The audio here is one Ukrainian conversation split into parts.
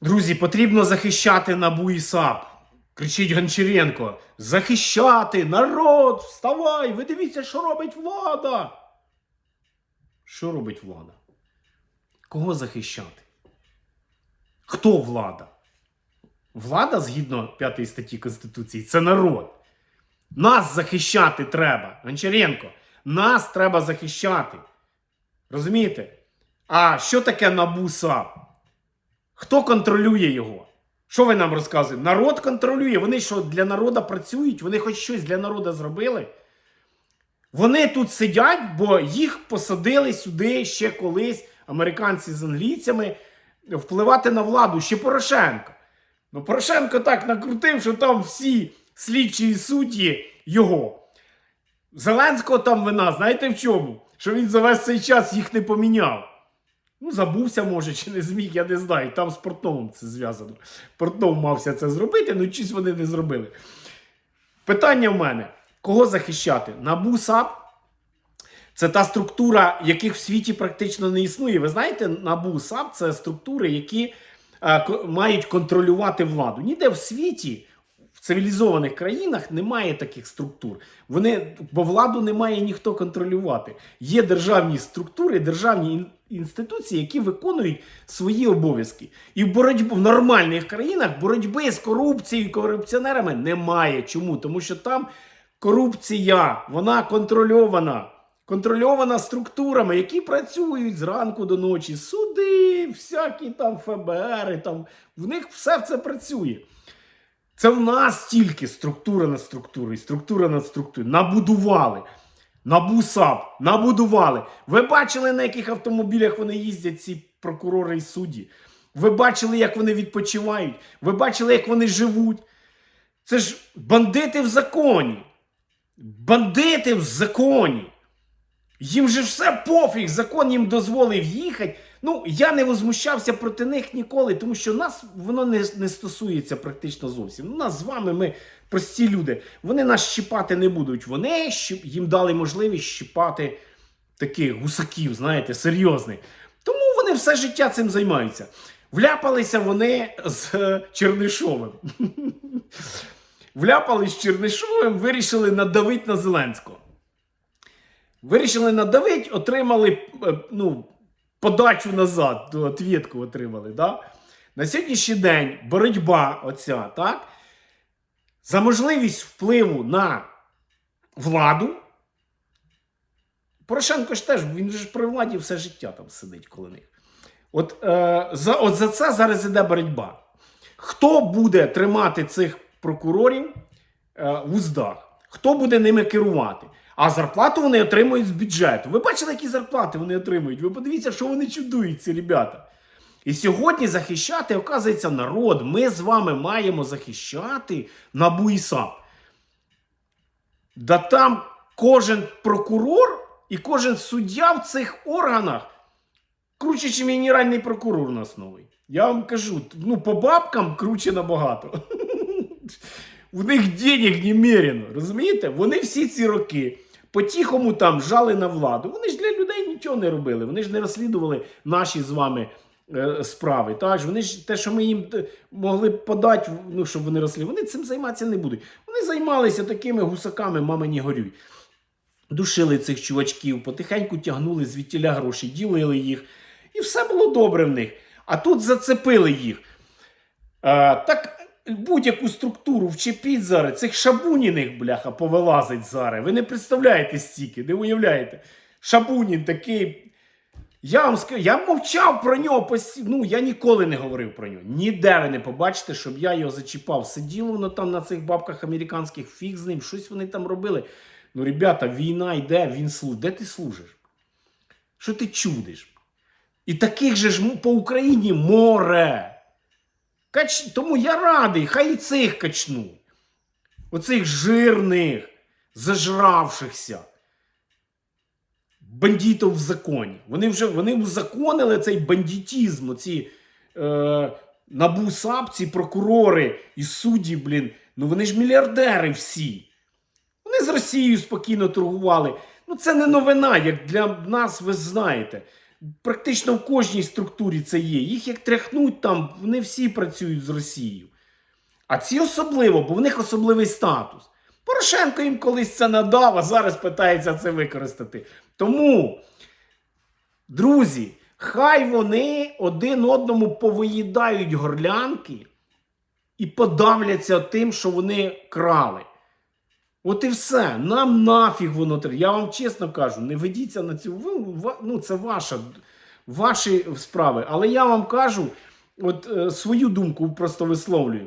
Друзі, потрібно захищати НАБУ і САП. Кричить Гончаренко. Захищати народ! Вставай! Ви дивіться, що робить влада. Що робить влада? Кого захищати? Хто влада? Влада, згідно 5 статті Конституції, це народ. Нас захищати треба. Гончаренко, нас треба захищати. Розумієте? А що таке НАБУ САП? Хто контролює його? Що ви нам розказуєте? Народ контролює. Вони що для народу працюють? Вони хоч щось для народу зробили? Вони тут сидять, бо їх посадили сюди ще колись американці з англійцями впливати на владу ще Порошенко. Ну, Порошенко так накрутив, що там всі слідчі і судді його. Зеленського там вина, знаєте в чому? Що він за весь цей час їх не поміняв. Ну, забувся, може, чи не зміг, я не знаю. Там з Портновим це зв'язано. Портнов мався це зробити, ну чись вони не зробили. Питання в мене: кого захищати? Набу САП? Це та структура, яких в світі практично не існує. Ви знаєте, НАБУ САП це структури, які е, мають контролювати владу. Ніде в світі, в цивілізованих країнах немає таких структур. Вони, бо владу не має ніхто контролювати. Є державні структури, державні інституції, які виконують свої обов'язки. І в боротьбу в нормальних країнах боротьби з корупцією і корупціонерами немає. Чому? Тому що там корупція, вона контрольована. Контрольована структурами, які працюють зранку до ночі. Суди, всякі там ФБР, там, в них все це працює. Це в нас тільки структура над структурою, структура над структурою. Набудували. Набусап, набудували. Ви бачили, на яких автомобілях вони їздять, ці прокурори і судді. Ви бачили, як вони відпочивають. Ви бачили, як вони живуть. Це ж бандити в законі. Бандити в законі. Їм же все пофіг, закон їм дозволив їхати. Ну, я не возмущався проти них ніколи, тому що нас воно не, не стосується практично зовсім. Ну, нас з вами, ми прості люди. Вони нас щіпати не будуть. Вони їм дали можливість щіпати таких гусаків, знаєте, серйозних. Тому вони все життя цим займаються. Вляпалися вони з е, Чернишовим. Вляпались з Чернишовим, вирішили надавити на Зеленського. Вирішили надавити, отримали е, ну, подачу назад, ту отвідку отримали. Да? На сьогоднішній день боротьба оця, так? За можливість впливу на владу. Порошенко ж теж, він ж при владі все життя там сидить коло них. От, е, за, от за це зараз іде боротьба. Хто буде тримати цих прокурорів е, в уздах? Хто буде ними керувати? А зарплату вони отримують з бюджету. Ви бачили, які зарплати вони отримують? Ви подивіться, що вони чудують, ці ребята. І сьогодні захищати, оказується, народ. Ми з вами маємо захищати НАБУ і САП. Да там кожен прокурор і кожен суддя в цих органах круче, ніж генеральний прокурор у нас новий. Я вам кажу, ну по бабкам круче набагато. В них денег немерено, розумієте? Вони всі ці роки по-тихому там жали на владу. Вони ж для людей нічого не робили. Вони ж не розслідували наші з вами е, справи. Так? ж? Вони ж те, що ми їм е, могли подати, ну, щоб вони розслідували, вони цим займатися не будуть. Вони займалися такими гусаками, мами не горюй. Душили цих чувачків, потихеньку тягнули звідтіля гроші, ділили їх. І все було добре в них. А тут зацепили їх. А, так будь-яку структуру вчепіть зараз, цих шабуніних, бляха, повилазить зараз. Ви не представляєте стільки, не уявляєте. Шабунін такий. Я вам скажу, я мовчав про нього постійно. Ну, я ніколи не говорив про нього. Ніде ви не побачите, щоб я його зачіпав. Сиділо воно там на цих бабках американських, фіг з ним, щось вони там робили. Ну, ребята, війна йде, він служить. Де ти служиш? Що ти чудиш? І таких же ж по Україні море. Кач... Тому я радий, хай і цих качну. Оцих жирних, зажравшихся. Бандитів в законі. Вони вже вони узаконили цей бандитізм, оці е, набу САП, ці прокурори і судді, блін. Ну вони ж мільярдери всі. Вони з Росією спокійно торгували. Ну це не новина, як для нас, ви знаєте. Практично в кожній структурі це є. Їх як тряхнуть там, вони всі працюють з Росією. А ці особливо, бо в них особливий статус. Порошенко їм колись це надав, а зараз питається це використати. Тому, друзі, хай вони один одному повиїдають горлянки і подавляться тим, що вони крали. От і все. Нам нафіг воно треба. Я вам чесно кажу, не ведіться на цю. ви- Ну, це ваша, ваші справи. Але я вам кажу, от е, свою думку просто висловлюю.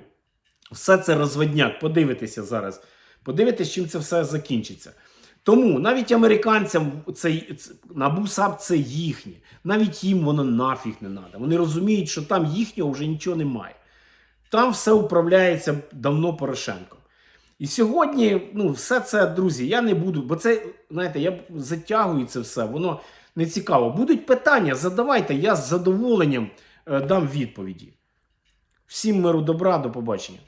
Все це розводняк. Подивитися зараз. Подивитися, чим це все закінчиться. Тому навіть американцям цей набу САП це їхнє. Навіть їм воно нафіг не треба. Вони розуміють, що там їхнього вже нічого немає. Там все управляється давно Порошенком. І сьогодні, ну, все це, друзі, я не буду, бо це, знаєте, я затягую це все, воно не цікаво. Будуть питання, задавайте, я з задоволенням е, дам відповіді. Всім миру добра, до побачення.